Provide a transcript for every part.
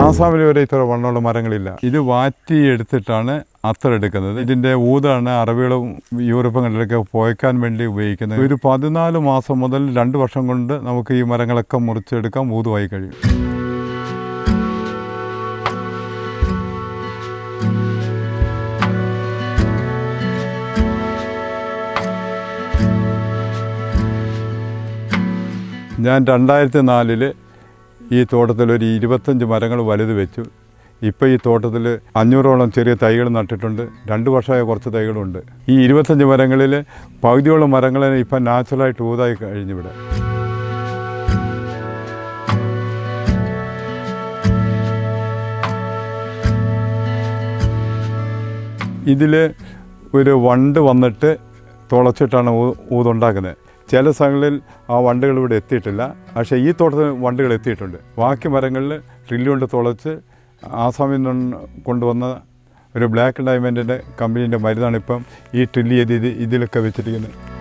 ആസാമിൽ വരെ ഇത്ര വണ്ണമുള്ള മരങ്ങളില്ല. ഇത് വാറ്റി എടുത്തിട്ടാണ് അത്ര എടുക്കുന്നത്. ഇതിന്റെ ഊതാണ് അറബികളും യൂറോപ്യങ്ങളിലൊക്കെ പോയക്കാൻ വേണ്ടി ഉപയോഗിക്കുന്നത്. ഒരു പതിനാല് മാസം മുതൽ രണ്ട് വർഷം കൊണ്ട് നമുക്ക് ഈ മരങ്ങളൊക്കെ മുറിച്ചെടുക്കാൻ ഊതുവായി കഴിയും. ഞാൻ രണ്ടായിരത്തി നാലിൽ ഈ തോട്ടത്തിൽ ഒരു ഇരുപത്തഞ്ച് മരങ്ങൾ വലുത് വെച്ചു. ഇപ്പോൾ ഈ തോട്ടത്തിൽ അഞ്ഞൂറോളം ചെറിയ തൈകൾ നട്ടിട്ടുണ്ട്. രണ്ട് വർഷമായ കുറച്ച് തൈകളുണ്ട്. ഈ ഇരുപത്തഞ്ച് മരങ്ങളിൽ പകുതിയോളം മരങ്ങളെ ഇപ്പം നാച്ചുറലായിട്ട് ഊതായി കഴിഞ്ഞിവിടെ ഇതിൽ ഒരു വണ്ട് വന്നിട്ട് തുളച്ചിട്ടാണ് ഊതുണ്ടാക്കുന്നത്. ചില സ്ഥലങ്ങളിൽ ആ വണ്ടുകൾ ഇവിടെ എത്തിയിട്ടില്ല. പക്ഷേ ഈ തോട്ടത്തിൽ വണ്ടുകൾ എത്തിയിട്ടുണ്ട്. ബാക്കി മരങ്ങളിൽ ട്രില്ല് കൊണ്ട് തുളച്ച് ആസാമിൽ നിന്ന് കൊണ്ടുവന്ന ഒരു ബ്ലാക്ക് ഡയമണ്ടിന്റെ കമ്പനീന്റെ മരുന്നാണ് ഇപ്പം ഈ ട്രില്ല് ചെയ്ത് ഇത് ഇതിലൊക്കെ വെച്ചിരിക്കുന്നത്.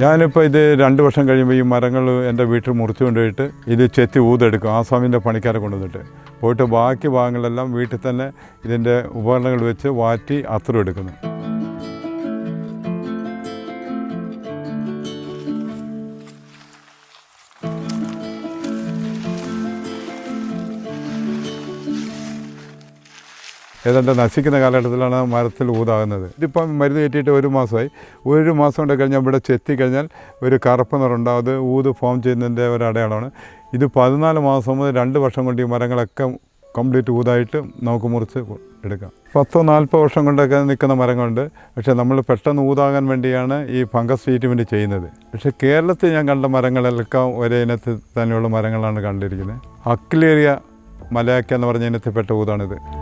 ഞാനിപ്പോൾ ഇത് രണ്ട് വർഷം കഴിയുമ്പോൾ ഈ മരങ്ങൾ എന്റെ വീട്ടിൽ മുറിച്ചു കൊണ്ടുപോയിട്ട് ഇത് ചെത്തി ഊതെടുക്കും. ആസാമിന്റെ പണിക്കാരെ കൊണ്ടുവന്നിട്ട്. പോയിട്ട് ബാക്കി ഭാഗങ്ങളെല്ലാം വീട്ടിൽ തന്നെ ഇതിന്റെ ഉപകരണങ്ങൾ വെച്ച് വാറ്റി അത്തരം എടുക്കുന്നു. ഏതാണ്ട് നശിക്കുന്ന കാലഘട്ടത്തിലാണ് മരത്തിൽ ഊതാകുന്നത്. ഇതിപ്പം മരുന്ന് കയറ്റിയിട്ട് ഒരു മാസമായി. ഒരു മാസം കൊണ്ട് കഴിഞ്ഞാൽ ഇവിടെ ചെത്തി കഴിഞ്ഞാൽ ഒരു കറുപ്പ് നിറുണ്ടാവും അത് ഊത് ഫോം ചെയ്യുന്നതിന്റെ ഒരു അടയാളമാണ്. ഇത് പതിനാല് മാസം മുതൽ രണ്ട് വർഷം കൊണ്ട് ഈ മരങ്ങളൊക്കെ കംപ്ലീറ്റ് ഊതായിട്ട് നമുക്ക് മുറിച്ച് എടുക്കാം. പത്തോ നാൽപ്പത് വർഷം കൊണ്ടൊക്കെ നിൽക്കുന്ന മരങ്ങളുണ്ട്. പക്ഷേ നമ്മൾ പെട്ടെന്ന് ഊതാകാൻ വേണ്ടിയാണ് ഈ ഫംഗസ് ട്രീറ്റ്മെന്റ് ചെയ്യുന്നത്. പക്ഷേ കേരളത്തിൽ ഞാൻ കണ്ട മരങ്ങളെല്ലാം ഒരേ ഇനത്തിൽ തന്നെയുള്ള മരങ്ങളാണ് കണ്ടിരിക്കുന്നത്. അക്ലേറിയ മലയാക്ക എന്ന് പറഞ്ഞ ഇനത്തിൽപ്പെട്ട ഊതാണിത്.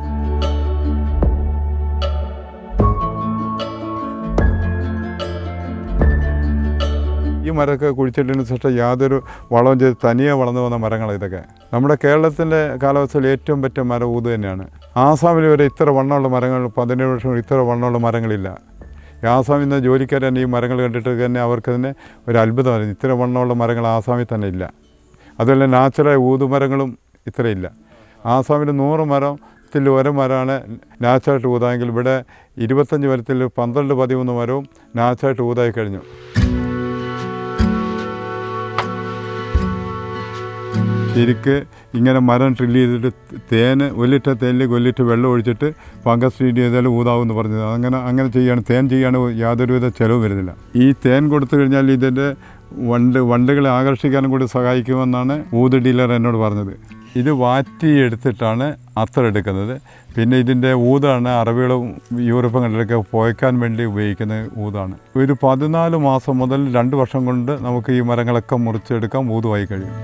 ഈ മരമൊക്കെ കുഴിച്ചിട്ടതിന് ശേഷം യാതൊരു വളവും ചെയ്ത് തനിയെ വളർന്നു വന്ന മരങ്ങളാണ് ഇതൊക്കെ. നമ്മുടെ കേരളത്തിന്റെ കാലാവസ്ഥയിൽ ഏറ്റവും പറ്റിയ മരം ഊത് തന്നെയാണ്. ആസാമിൽ വരെ ഇത്ര വണ്ണമുള്ള മരങ്ങൾ പതിനേഴ് വർഷം ഇത്ര വണ്ണമുള്ള മരങ്ങളില്ല. ആസാമിൽ നിന്ന് ജോലിക്കാർ തന്നെ ഈ മരങ്ങൾ കണ്ടിട്ട് തന്നെ അവർക്ക് തന്നെ ഒരു അത്ഭുതമായിരുന്നു. ഇത്ര വണ്ണമുള്ള മരങ്ങൾ ആസാമിൽ തന്നെ ഇല്ല. അതുപോലെ നാച്ചുറായ ഊതുമരങ്ങളും ഇത്രയില്ല ആസാമിൽ നൂറ് മരത്തിൽ ഒരു മരമാണ് നാച്ചുറായിട്ട് ഊതാമെങ്കിൽ ഇവിടെ ഇരുപത്തഞ്ച് മരത്തിൽ പന്ത്രണ്ട് പതിമൂന്ന് മരവും നാച്ചുറായിട്ട് ഊതായി കഴിഞ്ഞു. ശരിക്ക് ഇങ്ങനെ മരം ഡ്രില്ല് ചെയ്തിട്ട് തേന് ഒരു ലിറ്റർ തേനിലേക്ക് വെള്ളം ഒഴിച്ചിട്ട് ഫംഗസ് ട്രീറ്റ് ചെയ്താൽ ഊതാവുമെന്ന് പറഞ്ഞത്. അങ്ങനെ അങ്ങനെ ചെയ്യാണ് തേൻ ചെയ്യാണ് യാതൊരുവിധ ചിലവ് വരുന്നില്ല. ഈ തേൻ കൊടുത്തു കഴിഞ്ഞാൽ ഇതിന്റെ വണ്ട് വണ്ടുകളെ ആകർഷിക്കാനും കൂടി സഹായിക്കുമെന്നാണ് ഊത് ഡീലർ എന്നോട് പറഞ്ഞത്. ഇത് വാറ്റി എടുത്തിട്ടാണ് അത്ര എടുക്കുന്നത്. പിന്നെ ഇതിന്റെ ഊതാണ് അറബികളും യൂറോപ്യങ്ങളിലൊക്കെ പോയക്കാൻ വേണ്ടി ഉപയോഗിക്കുന്ന ഊതാണ്. ഒരു പതിനാല് മാസം മുതൽ രണ്ട് വർഷം കൊണ്ട് നമുക്ക് ഈ മരങ്ങളൊക്കെ മുറിച്ചെടുക്കാൻ ഊതുവായി കഴിയും.